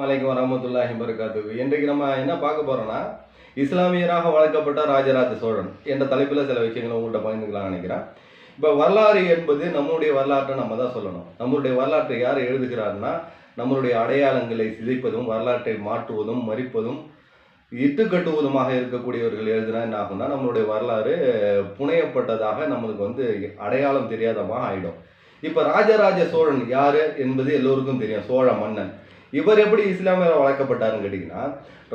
வலைக்கம் வரமத்துல்லாஹி வரகாத்துக்கு இன்றைக்கு நம்ம என்ன பார்க்க போறோம்னா இஸ்லாமியராக வளர்க்கப்பட்ட ராஜராஜ சோழன் என்ற தலைப்பில் சில விஷயங்களை உங்கள்கிட்ட பகிர்ந்துக்கலாம் நினைக்கிறேன். இப்போ வரலாறு என்பது நம்முடைய வரலாற்றை நம்ம தான் சொல்லணும். நம்மளுடைய வரலாற்றை யார் எழுதுகிறாருன்னா நம்மளுடைய அடையாளங்களை சிதைப்பதும் வரலாற்றை மாற்றுவதும் மறிப்பதும் இட்டு கட்டுவதுமாக இருக்கக்கூடியவர்கள் எழுதினா என்ன ஆகும்னா நம்மளுடைய வரலாறு புனையப்பட்டதாக நம்மளுக்கு வந்து அடையாளம் தெரியாதமாக ஆயிடும். இப்போ ராஜராஜ சோழன் யாரு என்பது எல்லோருக்கும் தெரியும். சோழ மன்னன். இவர் எப்படி இஸ்லாமியர் வளர்க்கப்பட்டாருன்னு கேட்டிங்கன்னா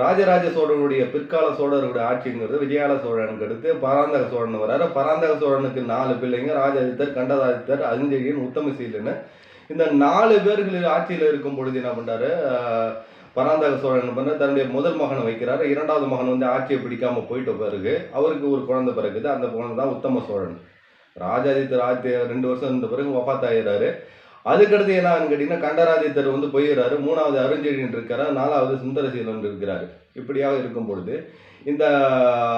ராஜராஜ சோழனுடைய பிற்கால சோழருடைய ஆட்சிங்கிறது விஜயால சோழனுக்கு அடுத்து பராந்தக சோழன் வராரு. பராந்தக சோழனுக்கு நாலு பிள்ளைங்க ராஜாதித்தர் கண்டராதித்தர் அருஞ்செழியன் உத்தமசீலன். இந்த நாலு பேர்களில் ஆட்சியில் இருக்கும் பொழுது என்ன பண்ணுறாரு பராந்தக சோழன் பண்ண தன்னுடைய முதல் மகனை வைக்கிறாரு. இரண்டாவது மகன் வந்து ஆட்சியை பிடிக்காம போயிட்ட பிறகு அவருக்கு ஒரு குழந்தை பிறகுது அந்த குழந்தை தான் உத்தம சோழன். ராஜாதித்தர் ஆட்சி ரெண்டு வருஷம் இருந்த பிறகு வஃபாத் ஆயிடுறாரு. அதுக்கடுத்து என்னன்னு கேட்டிங்கன்னா கண்டராதித்தர் வந்து போயிடுறாரு. மூணாவது அருஞ்செழியன் இருக்காரு? நாலாவது சுந்தரசீலன் இருக்கிறாரு. இப்படியாக இருக்கும் பொழுது இந்த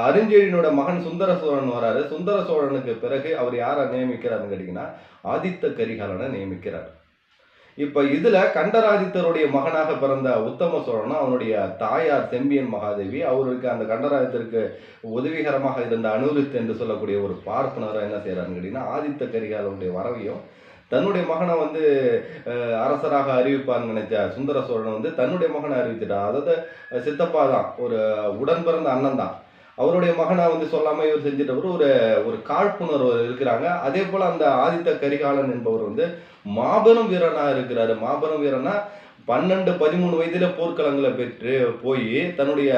அருஞ்செழியனோட மகன் சுந்தர சோழன் வராரு. சுந்தர சோழனுக்கு பிறகு அவர் யாரை நியமிக்கிறாருன்னு கேட்டிங்கன்னா ஆதித்த கரிகாலனை நியமிக்கிறார். இப்போ இதில் கண்டராதித்தருடைய மகனாக பிறந்த உத்தம சோழனும் அவனுடைய தாயார் செம்பியன் மகாதேவி அவருக்கு அந்த கண்டராதித்தருக்கு உதவிகரமாக இருந்த அனுருத் என்று சொல்லக்கூடிய ஒரு பார்ப்பனரை என்ன செய்கிறாருன்னு கேட்டிங்கன்னா ஆதித்த கரிகாலனுடைய வரவையும் தன்னுடைய மகனை வந்து அரசராக அறிவிப்பான்னு நினைச்ச சுந்தர சோழன் வந்து தன்னுடைய மகனை அறிவிச்சிட்டார் அதாவது சித்தப்பா தான் ஒரு உடன் பிறந்த அண்ணன் தான். அவருடைய மகனை வந்து சொல்லாம இவர் செஞ்சிட்டவர் ஒரு ஒரு காழ்ப்புணர்வு இருக்கிறாங்க. அதே போல அந்த ஆதித்த கரிகாலன் என்பவர் வந்து மாபெரும் வீரனா இருக்கிறாரு. மாபெரும் வீரனா பன்னெண்டு பதிமூணு வயதுல போர்க்களங்களை பெற்று போய் தன்னுடைய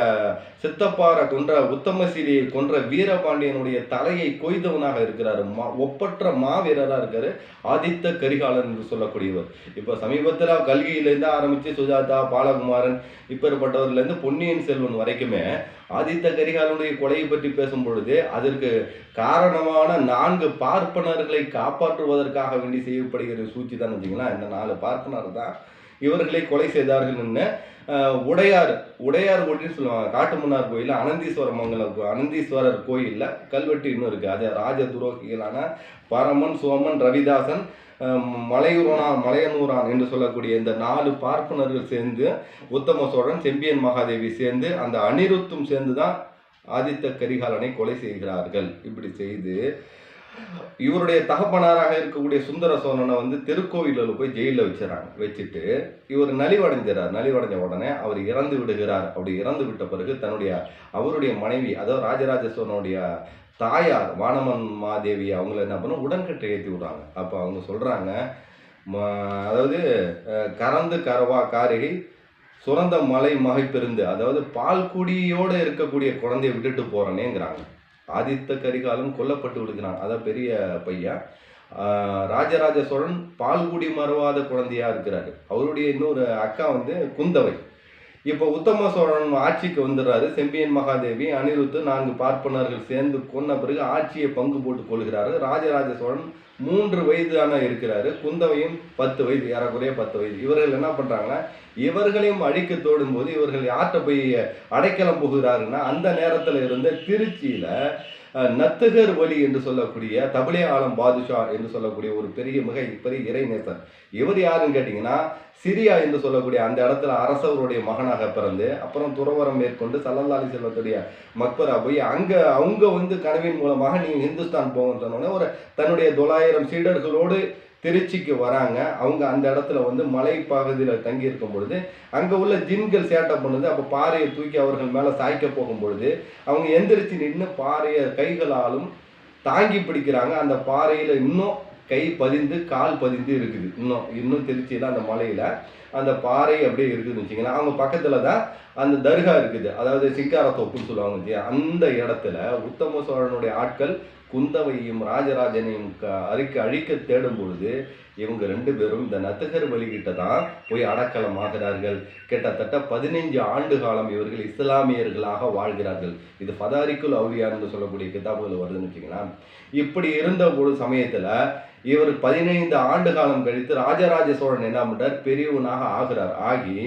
சித்தப்பாரை கொன்ற உத்தமசீலியை கொன்ற வீரபாண்டியனுடைய தலையை கொய்தவனாக இருக்கிறாரு. மா ஒப்பற்ற மாவீரராக இருக்காரு. ஆதித்த கரிகாலன் என்று சொல்லக்கூடியவர். இப்போ சமீபத்தில் கல்கியிலேருந்து ஆரம்பித்து சுஜாதா பாலகுமாரன் இப்பேற்பட்டவர்லேருந்து பொன்னியின் செல்வன் வரைக்குமே ஆதித்த கரிகாலனுடைய கொலையை பற்றி பேசும் பொழுது அதற்கு காரணமான நான்கு பார்ப்பனர்களை காப்பாற்றுவதற்காக வேண்டி செய்யப்படுகிற சூழ்ச்சி தான் வச்சிங்கன்னா இந்த நாலு பார்ப்பனர் தான் இவர்களை கொலை செய்தார்கள்னு உடையார் உடையார் கோட்டின்னு சொல்லுவாங்க. காட்டுமன்னார் கோயில் அனந்தீஸ்வர மங்கலம் அனந்தீஸ்வரர் கோயிலில் கல்வெட்டு இன்னும் இருக்குது அது ராஜ துரோகிகளான பரமன் சோமன் ரவிதாசன் மலையூரான் மலையனூரான் என்று சொல்லக்கூடிய இந்த நாலு பார்ப்பனர்கள் சேர்ந்து உத்தம சோழன் செம்பியன் மகாதேவி சேர்ந்து அந்த அனிருத்தும் சேர்ந்து தான் ஆதித்த கரிகாலனை கொலை செய்கிறார்கள். இப்படி செய்து இவருடைய தகப்பனாராக இருக்கக்கூடிய சுந்தர சோழனை வந்து திருக்கோவிலில் போய் ஜெயிலில் வச்சிடறாங்க. வச்சுட்டு இவர் நலிவடைஞ்சிறார் நலிவடைஞ்ச உடனே அவர் இறந்து விடுகிறார். அப்படி இறந்து விட்ட பிறகு தன்னுடைய அவருடைய மனைவி அதாவது ராஜராஜ சோழனுடைய தாயார் வானமன் மாதேவி அவங்கள என்ன பண்ண உடன்கட்டை ஏற்றி விடுறாங்க. அப்போ அவங்க சொல்கிறாங்க அதாவது அஹ், கறந்து கரவா காரிகை சுரந்த மலை மகைப்பெருந்து அதாவது பால்குடியோடு இருக்கக்கூடிய குழந்தையை விட்டுட்டு போகிறனேங்கிறாங்க ஆதித்த கரிகாலன் கொல்லப்பட்டு விடுகிறான். அதான் பெரிய பையன். ராஜராஜ சோழன் பால்குடி மறவாத குழந்தையா இருக்கிறாரு. அவருடைய இன்னொரு அக்கா வந்து குந்தவை. இப்போ உத்தம சோழன் ஆட்சிக்கு வந்துடுறாரு. செம்பியன் மகாதேவி அனிருத்து நான்கு பார்ப்பனர்கள் சேர்ந்து கொன்ன பிறகு ஆட்சியை பங்கு போட்டு கொள்கிறாரு ராஜராஜ சோழன் மூன்று வயதான இருக்கிறாரு. குந்தவையும் பத்து வயது ஏறக்குறைய பத்து வயது. இவர்கள் என்ன பண்ணுறாங்கன்னா இவர்களையும் அழிக்க தோடும் போது இவர்கள் யார்கிட்ட போய் அடைக்கலம் புகுகிறாருன்னா அந்த நேரத்தில் இருந்த திருச்சியில் நத்துகர் வழி என்று சொல்லக்கூடிய தபிலே ஆலம் பாதுஷா என்று சொல்லக்கூடிய ஒரு பெரிய மிக பெரிய இறைநேசர். இவர் யாருன்னு கேட்டிங்கன்னா சிரியா என்று சொல்லக்கூடிய அந்த இடத்துல அரசவருடைய மகனாக பிறந்து அப்புறம் துறவரம் மேற்கொண்டு சல்லல்லாலி செல்வத்துடைய மக்பரா போய் அங்கே அவங்க வந்து கனவின் மூலமாக நீ இந்துஸ்தான் போகணும்னு சொன்னோன்னே ஒரு தன்னுடைய தொள்ளாயிரம் சீடர்களோடு திருச்சிக்கு வராங்க. அவங்க அந்த இடத்துல வந்து மலை பகுதியில் தங்கி இருக்கும் பொழுது அங்கே உள்ள ஜின்கள் சேட்டை பண்ணுது. அப்போ பாறையை தூக்கி அவர்கள் மேலே சாய்க்க போகும் பொழுது அவங்க எந்திரிச்சு நின்று பாறையை கைகளாலும் தாங்கி பிடிக்கிறாங்க. அந்த பாறையில் இன்னும் கை பதிந்து கால் பதிந்து இருக்குது. இன்னும் இன்னும் திருச்சியில் அந்த மலையில் அந்த பாறை அப்படியே இருக்குதுன்னு வச்சிங்கன்னா அவங்க பக்கத்தில் தான் அந்த தர்கா இருக்குது. அதாவது சிங்காரத்தோப்புன்னு சொல்லுவாங்க அந்த இடத்துல உத்தம சோழனுடைய ஆட்கள் குந்தவையும் ராஜராஜனையும் க- அழிக்க அழிக்க தேடும் பொழுது இவங்க ரெண்டு பேரும் இந்த நத்தகர் வழிகிட்ட தான் போய் அடக்கலம் ஆகிறார்கள் கிட்டத்தட்ட பதினைஞ்சு ஆண்டு காலம் இவர்கள் இஸ்லாமியர்களாக வாழ்கிறார்கள். இது பதாரிக்குல் அவுலியான்னு சொல்லக்கூடிய கிதாபுகள் வருதுன்னு வச்சுக்கலாம் இப்படி இருந்த ஒரு சமயத்துல இவர் பதினைந்து ஆண்டு காலம் கழித்து ராஜராஜ சோழன் என்ன பண்ணுறார் பெரியவனாக ஆகிறார். ஆகி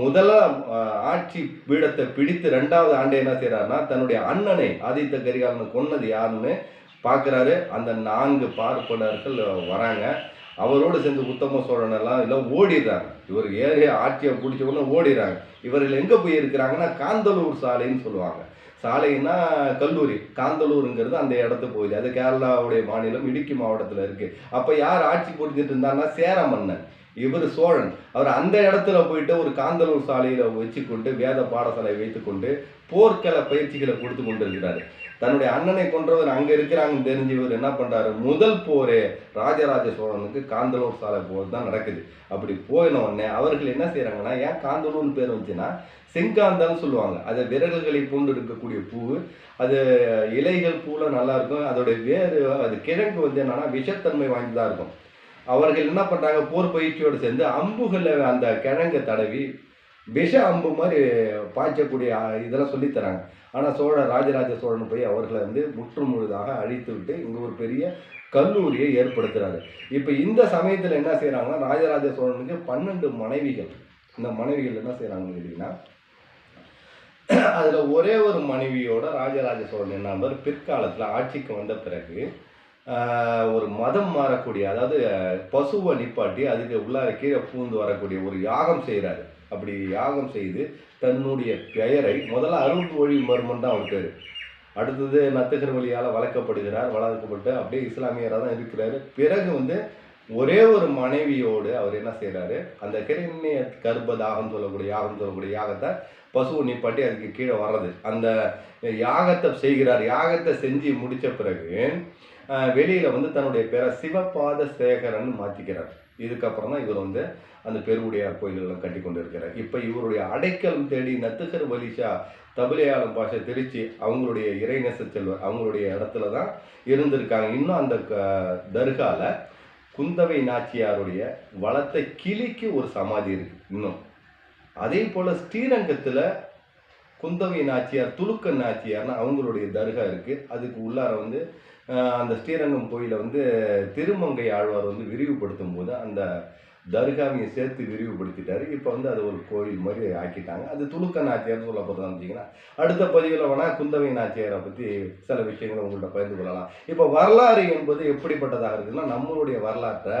முதல்ல ஆட்சி பீடத்தை பிடித்து ரெண்டாவது ஆண்டு என்ன செய்கிறாருன்னா தன்னுடைய அண்ணனை ஆதித்த கரிகாலனை கொன்னது யாருன்னு பார்க்குறாரு. அந்த நான்கு பார்ப்பனர்கள் வராங்க. அவரோடு சேர்ந்து உத்தம சோழன் எல்லாம் எல்லாம் ஓடிடுறாங்க. இவர் ஏறி ஆட்சியை பிடிச்ச உடனே ஓடிடுறாங்க. இவர்கள் எங்கே போய் இருக்கிறாங்கன்னா காந்தலூர் சாலைன்னு சொல்லுவாங்க. சாலைன்னா கல்லூரி. காந்தலூருங்கிறது அந்த இடத்து போகுது. அது கேரளாவுடைய மாநிலம் இடுக்கி மாவட்டத்தில் இருக்குது அப்போ யார் ஆட்சி புரிஞ்சுட்டு இருந்தாங்கன்னா சேர மன்னன் இவர் சோழன். அவர் அந்த இடத்துல போயிட்டு ஒரு காந்தலூர் சாலையில் வச்சுக்கொண்டு வேத பாடசாலை வைத்துக்கொண்டு போர்க்கள பயிற்சிகளை கொடுத்து கொண்டிருக்கிறாரு. தன்னுடைய அண்ணனை கொன்றவர் அங்கே இருக்கிறாங்கன்னு தெரிஞ்சு இவர் என்ன பண்ணுறாரு முதல் போரே ராஜராஜ சோழனுக்கு காந்தலூர் சாலை போர் தான் நடக்குது. அப்படி போயின உடனே அவர்கள் என்ன செய்கிறாங்கன்னா ஏன் காந்தலூர்னு பேர் வந்துச்சுன்னா செங்காந்தான்னு சொல்லுவாங்க. அது விரல்களை பூண்டு இருக்கக்கூடிய பூ அது இலைகள் பூவில் நல்லா இருக்கும். அதோட வேறு அது கிழங்கு வந்து என்னன்னா விஷத்தன்மை வாய்ந்ததாக இருக்கும். அவர்கள் என்ன பண்ணுறாங்க போர் பயிற்சியோடு சேர்ந்து அம்புகளை அந்த கிழங்கை தடவி விஷ அம்பு மாதிரி பாய்ச்சக்கூடிய இதெல்லாம் சொல்லித்தராங்க ஆனால் சோழ ராஜராஜ சோழன் போய் அவர்களை வந்து முற்று முழுதாக அழித்து விட்டு இங்கே ஒரு பெரிய கல்லூரியை ஏற்படுத்துகிறாரு இப்போ இந்த சமயத்தில் என்ன செய்கிறாங்கன்னா ராஜராஜ சோழனுக்கு பன்னெண்டு மனைவிகள். இந்த மனைவிகள் என்ன செய்கிறாங்கன்னு கேட்டிங்கன்னா அதில் ஒரே ஒரு மனைவியோட ராஜராஜ சோழன் என்ன பிற்காலத்தில் ஆட்சிக்கு வந்த பிறகு ஒரு மதம் மாறக்கூடிய அதாவது பசுவை நிப்பாட்டி அதுக்கு உள்ளார கீழே பூந்து வரக்கூடிய ஒரு யாகம் செய்கிறாரு அப்படி யாகம் செய்து தன்னுடைய பெயரை முதல்ல அருள்மொழிவர்மன் தான் அவர் பேர். அடுத்தது நத்துகர் வழியால் வளர்க்கப்படுகிறார் வளர்க்கப்பட்டு அப்படியே இஸ்லாமியராக தான் இருக்கிறாரு. பிறகு வந்து ஒரே ஒரு மனைவியோடு அவர் என்ன செய்கிறாரு அந்த கிரண்ய கர்ப்பதாகம் சொல்லக்கூடிய யாகம் சொல்லக்கூடிய யாகத்தை பசுவை நிப்பாட்டி அதுக்கு கீழே வர்றது. அந்த யாகத்தை செய்கிறார். யாகத்தை செஞ்சு முடித்த பிறகு வெளியில் வந்து தன்னுடைய பேரை சிவபாத சேகரன் மாற்றிக்கிறார் இதுக்கப்புறம் தான் இவர் வந்து அந்த பெருவுடையார் கோயில்களை கட்டி கொண்டு இருக்கிறார் இப்போ இவருடைய அடைக்கலம் தேடி நத்துகர் வலிஷா தபிலையாளம் பாஷை திருச்சி அவங்களுடைய இறைநேச செல்வர் அவங்களுடைய இடத்துல தான் இருந்திருக்காங்க. இன்னும் அந்த க- தர்காவில் குந்தவை நாச்சியாருடைய வளத்தை கிளிக்கு ஒரு சமாதி இருக்கு இன்னும். அதே போல் ஸ்ரீரங்கத்தில் குந்தவை நாச்சியார் துலுக்க நாச்சியார்னு அவங்களுடைய தர்கா இருக்குது அதுக்கு உள்ளார வந்து அந்த ஸ்ரீரங்கம் கோயிலை வந்து திருமங்கை ஆழ்வார் வந்து விரிவுபடுத்தும் போது அந்த தர்காவையும் சேர்த்து விரிவுபடுத்திட்டாரு. இப்போ வந்து அது ஒரு கோயில் மாதிரி ஆக்கிட்டாங்க. அது துலுக்க நாச்சியார்னு சொல்ல போகிறதா இருந்துச்சிங்கன்னா அடுத்த பதிவில் வேணால் குந்தவை நாச்சியாரை பற்றி சில விஷயங்களை உங்கள்கிட்ட பகிர்ந்து கொள்ளலாம். இப்போ வரலாறு என்பது எப்படிப்பட்டதாக இருக்குதுன்னா நம்மளுடைய வரலாற்றை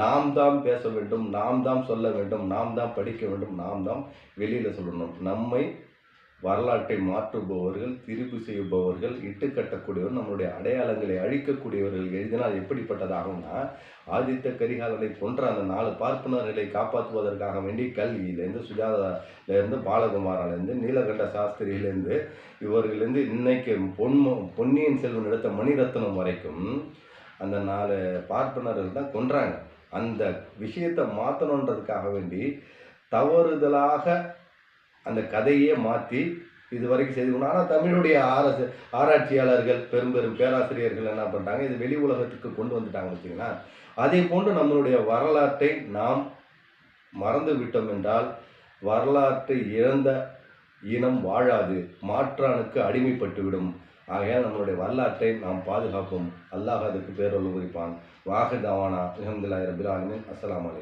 நாம் தான் பேச வேண்டும் நாம் தான் சொல்ல வேண்டும் நாம் தான் படிக்க வேண்டும் நாம் தான் வெளியில் சொல்லணும். நம்மை வரலாற்றை மாற்றுபவர்கள் திரிபு செய்பவர்கள் இட்டுக்கட்டக்கூடியவர் நம்மளுடைய அடையாளங்களை அழிக்கக்கூடியவர்கள் எழுதினால் எப்படிப்பட்டதாகும்னா ஆதித்த கரிகாலனை போன்ற அந்த நாலு பார்ப்பனர்களை காப்பாற்றுவதற்காக வேண்டி கல்வியிலேருந்து சுஜாதாலேருந்து பாலகுமாரிலேருந்து நீலகண்ட சாஸ்திரியிலேருந்து இவர்களிலிருந்து இன்னைக்கு பொன்ம பொன்னியின் செல்வன் எடுத்த மணிரத்னம் வரைக்கும் அந்த நாலு பார்ப்பனர்கள் தான் கொன்றாங்க. அந்த விஷயத்தை மாற்றணுன்றதுக்காக வேண்டி தவறுதலாக அந்த கதையே மாற்றி இது வரைக்கும் செய்து கொண்டு ஆனால் தமிழுடைய ஆரசு ஆராய்ச்சியாளர்கள் பெரும் பெரும் பேராசிரியர்கள் என்ன பண்ணுறாங்க இது வெளி உலகத்துக்கு கொண்டு வந்துட்டாங்க வச்சுங்களா அதே போன்று நம்மளுடைய வரலாற்றை நாம் மறந்து விட்டோம் என்றால் வரலாற்றை இழந்த இனம் வாழாது மாற்றானுக்கு அடிமைப்பட்டுவிடும். ஆகையால் நம்மளுடைய வரலாற்றை நாம் பாதுகாப்போம். அல்லாஹ் அதுக்கு பேரொழு குறிப்பான் வாஹித் அவானா அஹமதுல்லாஹி ரபில் ஆலமின். அஸ்ஸலாமு